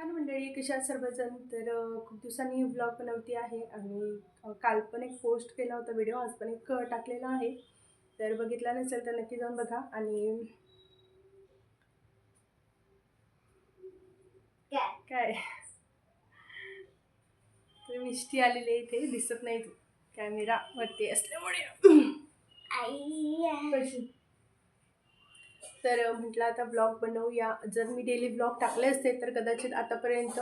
छान मंडळी कशा सर्वजण? तर खूप दिवसांनी ब्लॉग बनवती आहे आणि काल पण एक पोस्ट केला होता व्हिडिओ आज पण एक टाकलेला आहे. तर बघितला नसेल तर नक्की जाऊन बघा आणि काय? काय? तर मिष्टी आलेली आहे इथे दिसत नाही तू. कॅमेरा वरती असल्यामुळे. तर म्हटलं आता ब्लॉग बनवूया. जर मी डेली ब्लॉग टाकले असते तर कदाचित आतापर्यंत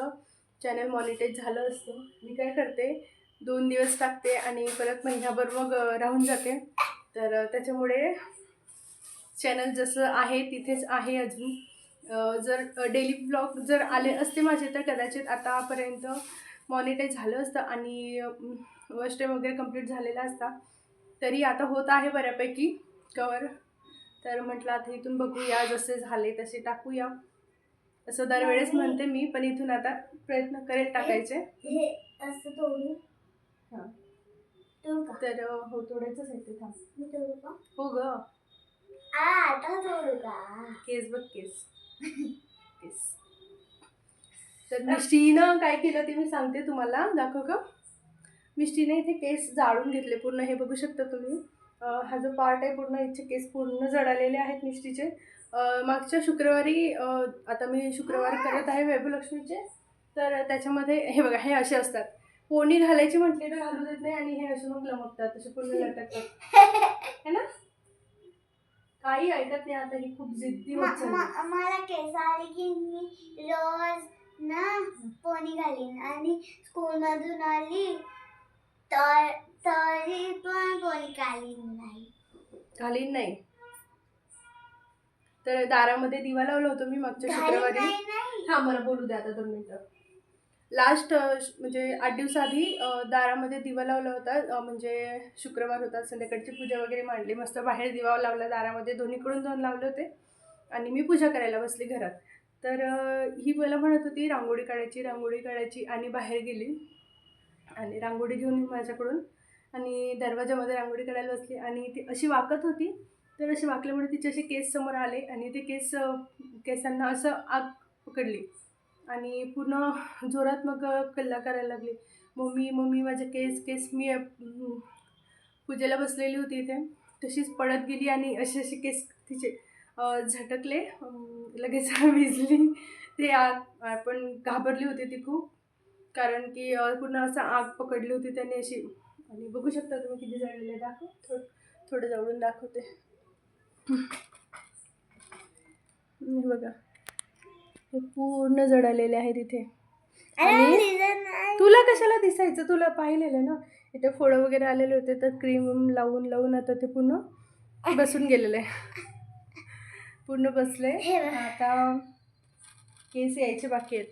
चॅनल मॉनिटाईज झालं असतं. मी काय करते दोन दिवस टाकते आणि परत महिनाभर मग राहून जाते. तर त्याच्यामुळे चॅनल जसं आहे तिथेच आहे अजून. जर डेली ब्लॉग जर आले असते माझे तर कदाचित आतापर्यंत मॉनिटाईज झालं असतं आणि वर्ष टाईम वगैरे कंप्लीट झालेला असता. तरी आता होत आहे बऱ्यापैकी. कवर तर म्हटलं आता इथून बघूया जसे झाले तसे टाकूया. असं दरवेळेस म्हणते मी पण इथून आता प्रयत्न करेल टाकायचे. हे असं तोडू? हां. तर हो थोडेच आहे ते थांब. मी तोडू का? हो ग. आ, आता तोडू का? केस बघ केस. केस. तर मिष्टीनं काय केलं ते मी सांगते तुम्हाला. दाखव का मिष्टीने इथे केस जाळून घेतले पूर्ण. हे बघू शकता तुम्ही. हा जो पार्ट आहे पूर्ण इथे केस पूर्ण जळालेले आहेत मिष्टीचे अं, मागच्या शुक्रवारी आता मी शुक्रवार करत आहे वैभवलक्ष्मीचे तर त्याच्यामध्ये हे बघा हे असे असतात. पोणी घालायची म्हटली तर घालू देत नाही आणि हे असे मग लमकतात असे पूर्ण लटकतात. है ना? काही ऐकत नाही आता ही खूप जिद्दी मला केस आले की मी रोज ना पोनी घालीन. आणि स्कूल मधून आली तर तरी पण पोनी घालीन नाही. घालीन नाही. तर दारामध्ये दिवा लावला होतो मी मागच्या घालीन शुक्रवारी. नाही नाही. हा मला बोलू द्या आता दोन मिनिटं. लास्ट म्हणजे आठ दिवसाआधी अ, दारामध्ये दिवा लावला होता. अ, म्हणजे शुक्रवार होता संध्याकाळची पूजा वगैरे मांडली. मस्त बाहेर दिवा लावला दारामध्ये. दोन्हीकडून दोन लावले होते. आणि मी पूजा करायला बसली घरात. तर अ, ही मला म्हणत होती रांगोळी काढायची रांगोळी काढायची. आणि बाहेर गेली. आणि रांगोळी घेऊन माझ्याकडून आणि दरवाजामध्ये रांगोळी करायला बसली आणि ती अशी वाकत होती. तर अशी वाकल्यामुळे तिचे असे केस समोर आले आणि ते केस केसांना असं आग पकडली. आणि पूर्ण जोरात मग कल्ला करायला लागली. मम्मी मम्मी माझे केस केस मी पूजेला बसलेली होती इथे. तशीच पडत गेली आणि असे असे केस तिचे झटकले. लगेच विजली ते आग आपण घाबरली होती ती खूप. कारण की पूर्ण असं आग पकडली होती त्याने अशी. आणि बघू शकता तुम्ही किती जळलेले. दाखव. थोडं थोडं जवळून दाखवते. बघा. हे पूर्ण जळालेले आहे तिथे. आणि. तुला कशाला दिसायचं? तुला पाहिलेलं ना? इथे फोडं वगैरे आलेले होते तर क्रीम लावून लावून आता ते पूर्ण बसून गेलेलं आहे. पूर्ण बसले. आता केस यायचे बाकी आहेत.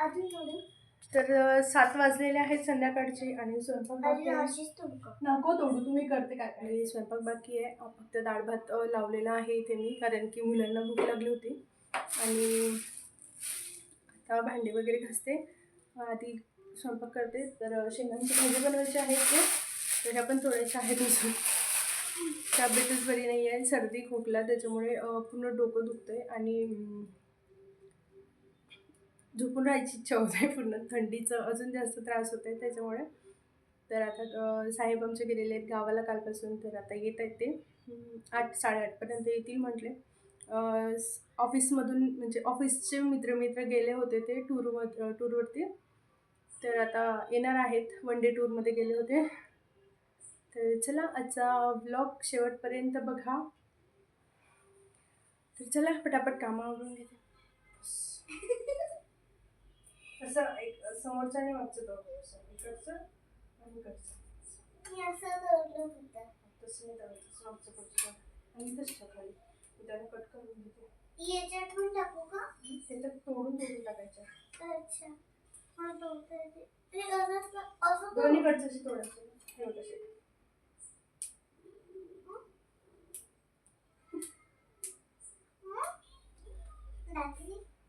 अजून थोडी. तर सात वाजलेले आहेत संध्याकाळचे आणि स्वयंपाक बाकी आहे. नको तोडू तुम्ही करते काय आणि स्वयंपाक बाकी आहे. फक्त डाळ भात लावलेला आहे इथे मी कारण की मुलांना भूक लागली होती. आणि आता भांडे वगैरे घासते. आधी स्वयंपाक करते. तर शेंगांची भाजी बनवायची आहे ते तर ह्या पण थोड्याशा आहेत अजून. तब्येतच बरी नाही आहे सर्दी खोकला त्याच्यामुळे पूर्ण डोकं दुखतं आहे आणि झोपून राहायची इच्छा होत आहे पूर्ण. थंडीचं अजून जास्त त्रास होत आहे त्याच्यामुळे. तर आता साहेब आमचे गेलेले आहेत गावाला कालपासून तर आता येत आहेत ते. आठ साडेआठपर्यंत येतील म्हटले. ऑफिसमधून म्हणजे ऑफिसचे मित्र मित्र गेले होते ते टूरवर टूरवरती. तर आता येणार आहेत वन डे टूरमध्ये गेले होते. तर चला आजचा ब्लॉग शेवटपर्यंत बघा. तर चला पटापट कामं घेते. असं एक समोरचा नाही वाचत होतं असं इकडचं आणि इकडचं. मी असं होतं. तसं नाही मागचं पुढचं आणि इथंच त्याला कट करून घेते. याच्यात पण टाकू का? त्याच्यात तोडून तोडून टाकायचं. अच्छा. हा तोडता येते ते असं. दोन्हीकडचं तोडायचे. हे?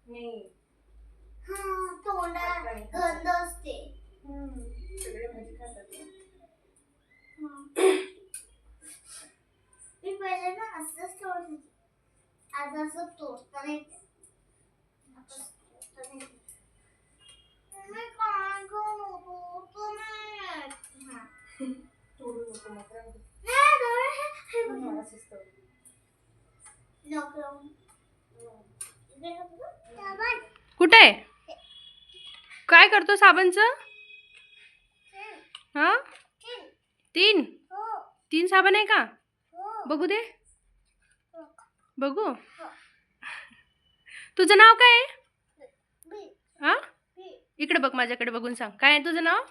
नाही. तोंडा गंध असते. सगळे भाजी खातात मी पहिले ना असंच तोडत होती. आज असं तोडता नाही मी काय करू तोडतो नाही तोडू नको मात्र. हो. कुठे? काय करतो साबणचं? हां? तीन. तीन? हो. तीन साबण आहे का? हो. बघू दे. हो. बघू. तुझं नाव काय आहे? हां? इकडे बघ माझ्याकडे बघून सांग. काय आहे तुझं नाव?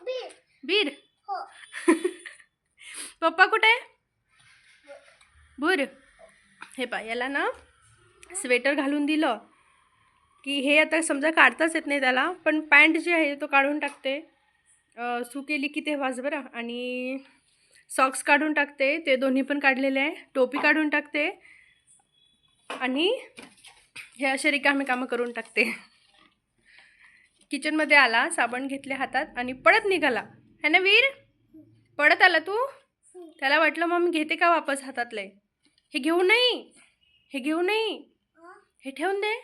बीर. हो. पप्पा कुठे? आहे भूर. हे पा याला ना स्वेटर घालून दिलं. की हे आता समजा काढताच येत नाही त्याला पण पॅन्ट जी आहे तो काढून टाकते. सुकेली की तेव्हाच बरं. आणि सॉक्स काढून टाकते ते दोन्ही पण काढलेले आहे. टोपी काढून टाकते. आणि हे असे रिकामे कामं करून टाकते. किचनमध्ये आला साबण घेतले हातात आणि पळत निघाला. है ना वीर? पळत आला तू? त्याला वाटलं मग मी घेते का वापस हातातले? हे घेऊ नाही. हे घेऊ नाही. हे ठेवून दे.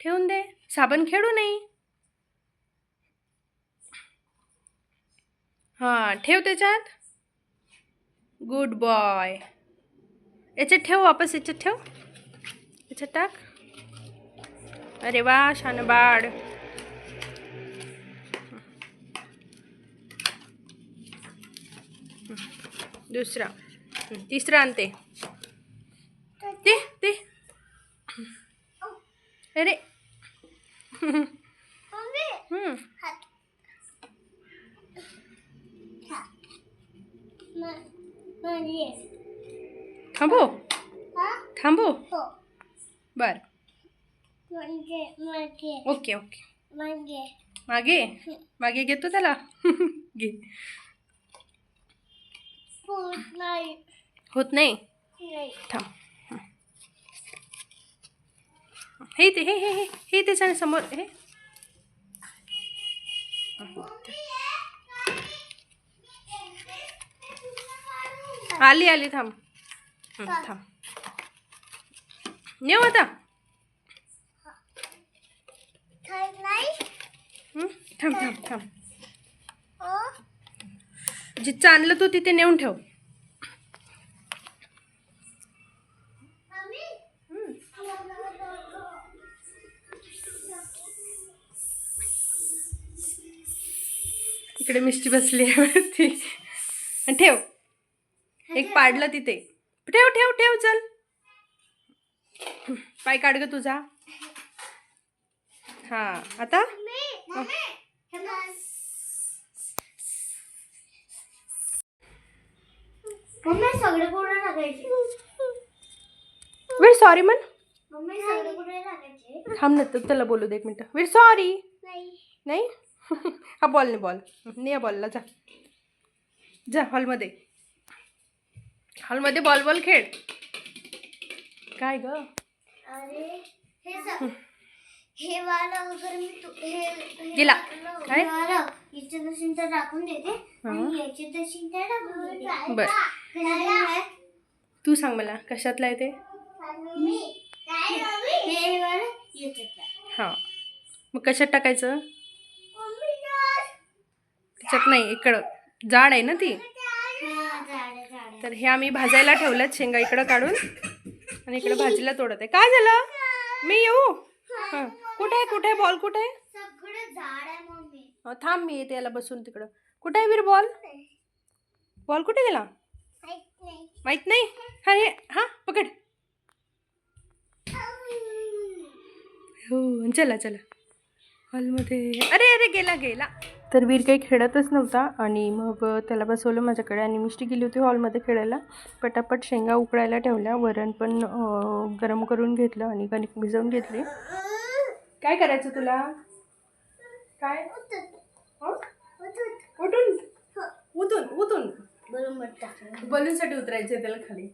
ठेवून दे. साबण खेळू नाही. हां ठेव त्याच्यात. गुड बॉय याच्यात ठेव वापस याच्यात ठेव. याच्यात टाक. अरे वा शानबाड. दुसरा. तिसरा आणते ते ते अरे मम्मी हं, हात हात म- म्हणजे थांबो थांबो हो. बर. Okay okay. मागे. मागे? घेतो त्याला. घे. होत नाही. थांब. हं. ते हे हे हे त्याच्यासमोर हे. आली आली थांब. हं, थांब. नेऊ आता. नाही. हं, थांब थांब थांब. हो. जिथं आणलं तू तिथे नेऊन ठेव. मम्मी. इकडे मिष्टी बसली आहे वरती. आणि ठेव. एक पाडलं तिथे. ठेव ठेव ठेव चल. पाय काढ ग तुझा. हा आता? वीर सॉरी टाकायचे थांब ना त्याला बोलू दे एक मिनटं. वीर सॉरी नाही. नाही? हा बॉल नाही बॉल नाही या बॉलला जा. जा हॉलमध्ये हॉलमध्ये बॉल बॉल खेळ. काय ग? अरे हे सग हे वाला अगर मी तू हे हे गेला. वालं- काय? हे वालं तर टाकून देते. आणि टाकून बर. तू सांग मला कशातला आहे ते? मी. हे वालं. हां. मग कशात टाकायचं. त्याच्यात नाही इकडं. जाड आहे ना ती हा, जाड आहे, जाड आहे. तर हे आम्ही भाजायला ठेवल्यात शेंगा इकडं काढून आणि इकडं भाजीला तोडत आहे. काय झालं? मी येऊ? हां. कुठे आहे कुठे आहे बॉल? कुठे आहे? थांब मी येते याला बसून तिकडं. कुठे आहे वीर बॉल? बॉल कुठे गेला? माहीत नाही. माहीत नाही. हा हे हां पकड. हो चला चला. हॉलमध्ये. अरे अरे गेला गेला. तर वीर काही खेळतच नव्हता आणि मग त्याला बसवलं माझ्याकडे आणि मिष्टी गेली होती हॉलमध्ये खेळायला. पटापट शेंगा उकळायला ठेवल्या वरण पण गरम करून घेतलं आणि कणिक भिजवून घेतली. काय करायचं तुला? काय? हं? उठून. उतून उतून टाकलं बलूनसाठी उतरायचं त्याला खाली.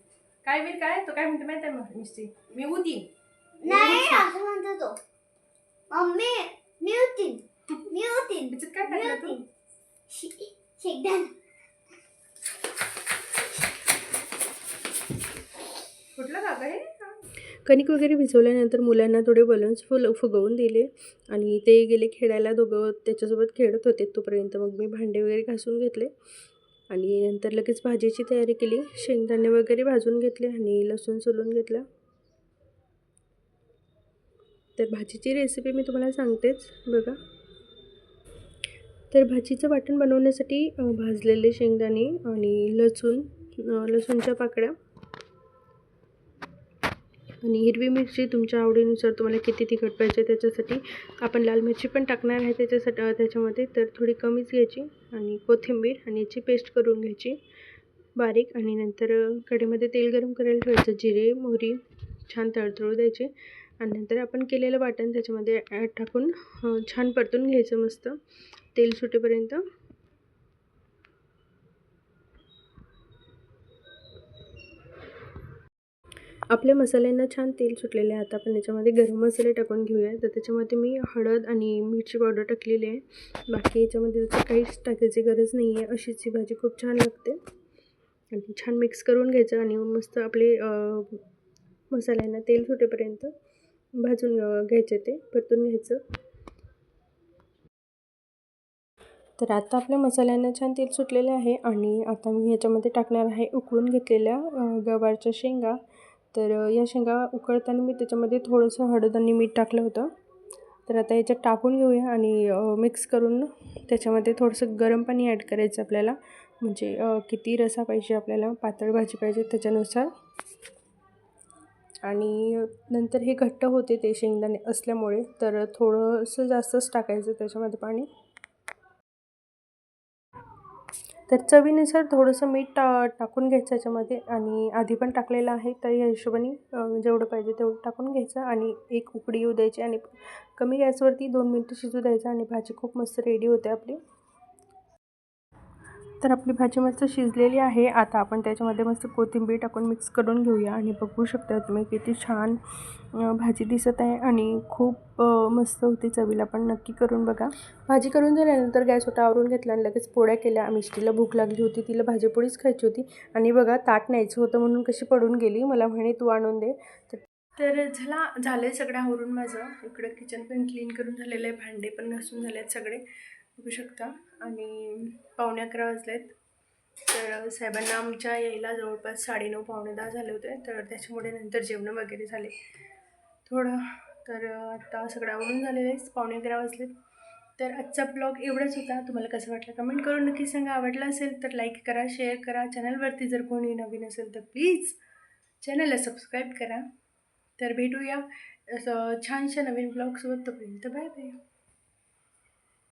काय वीर काय? तो काय म्हणतो माहिती आहे मिस्टी मी उतीन नाही असं म्हणतो तो मम्मी मी होतीन मी होतीन त्याच्यात काय मी टाकलं तू होतीन शे- शेकदाणा कुठलं का हे कणिक वगैरे भिजवल्यानंतर मुलांना थोडे बलून्स फुल फुगवून दिले आणि ते गेले खेळायला दोघं त्याच्यासोबत खेळत होते. तोपर्यंत मग मी भांडे वगैरे घासून घेतले आणि नंतर लगेच भाजीची तयारी केली. शेंगदाणे वगैरे भाजून घेतले आणि लसूण सोलून घेतलं. तर भाजीची रेसिपी मी तुम्हाला सांगतेच बघा. तर भाजीचं वाटण बनवण्यासाठी भाजलेले शेंगदाणे आणि लसूण लसूणच्या पाकळ्या आणि हिरवी मिरची तुमच्या आवडीनुसार तुम्हाला किती तिखट पाहिजे त्याच्यासाठी. आपण लाल मिरची पण टाकणार आहे त्याच्यासाठी त्याच्यामध्ये. तर थोडी कमीच घ्यायची आणि कोथिंबीर आणि याची पेस्ट करून घ्यायची बारीक आणि नंतर कढईमध्ये तेल गरम करायला ठेवायचं. जिरे मोहरी छान तळतळू द्यायचे. आणि नंतर आपण केलेलं वाटण त्याच्यामध्ये ॲड टाकून छान परतून घ्यायचं मस्त. तेल सुटेपर्यंत. आपल्या मसाल्यांना छान तेल सुटलेले आहे. आता आपण याच्यामध्ये गरम मसाले टाकून घेऊया तर त्याच्यामध्ये मी हळद आणि मिरची पावडर टाकलेली आहे. बाकी याच्यामध्ये त्याचं काहीच टाकायची गरज नाही आहे अशीच ही भाजी खूप छान लागते. आणि छान मिक्स करून घ्यायचं आणि मस्त आपले मसाल्यांना तेल सुटेपर्यंत. भाजून घ्यायचे ते परतून घ्यायचं. तर आता आपल्या मसाल्यांना छान तेल सुटलेले आहे आणि आता मी ह्याच्यामध्ये टाकणार आहे उकळून घेतलेल्या गवारच्या शेंगा. तर या शेंगा उकळताना मी त्याच्यामध्ये थोडंसं हळद आणि मीठ टाकलं होतं. तर आता याच्यात टाकून घेऊया आणि मिक्स करून त्याच्यामध्ये थोडंसं गरम पाणी ॲड करायचं आपल्याला. म्हणजे किती रसा पाहिजे आपल्याला पातळ भाजी पाहिजे त्याच्यानुसार. आणि नंतर हे घट्ट होते ते शेंगदाणे असल्यामुळे तर थोडंसं जास्तच टाकायचं त्याच्यामध्ये पाणी. तर चवीनुसार थोडंसं मीठ टा टाकून घ्यायचं याच्यामध्ये आणि आधी पण टाकलेलं आहे तर या हिशोबाने जेवढं पाहिजे तेवढं टाकून घ्यायचं आणि एक उकडी येऊ द्यायची आणि कमी गॅसवरती दोन मिनटं शिजू द्यायचं आणि भाजी खूप मस्त रेडी होते आपली. तर आपली भाजी मस्त शिजलेली आहे. आता आपण त्याच्यामध्ये मस्त कोथिंबीर टाकून मिक्स करून घेऊया आणि बघू शकता तुम्ही किती छान भाजी दिसत आहे आणि खूप मस्त होती चवीला पण नक्की करून बघा. भाजी करून झाल्यानंतर गॅस होता आवरून घेतला आणि लगेच पोळ्या केल्या. मिष्टीला भूक लागली होती तिला भाजीपोळीच खायची होती आणि बघा ताट न्यायचं होतं म्हणून कशी पडून गेली. मला म्हणे तू आणून दे. तर तर झाला झालं आहे सगळं आवरून माझं. इकडं किचन पण क्लीन करून झालेलं आहे. भांडे पण घासून झाले आहेत सगळे. बघू शकता. आणि पावणे अकरा वाजलेत. तर साहेबांना आमच्या यायला जवळपास साडेनऊ पावणे दहा झाले होते. तर त्याच्यामुळे नंतर जेवणं वगैरे झाले. थोडं तर आता सगळं आवडून झालेलं आहे. पावणे अकरा वाजलेत. तर आजचा ब्लॉग एवढाच होता. तुम्हाला कसं वाटलं कमेंट करून नक्की सांगा. आवडला असेल तर लाईक करा शेअर करा. चॅनलवरती जर कोणी नवीन असेल तर प्लीज चॅनलला सबस्क्राईब करा. तर भेटूया. असं छानशा नवीन ब्लॉगसोबत तोपर्यंत बाय बाय.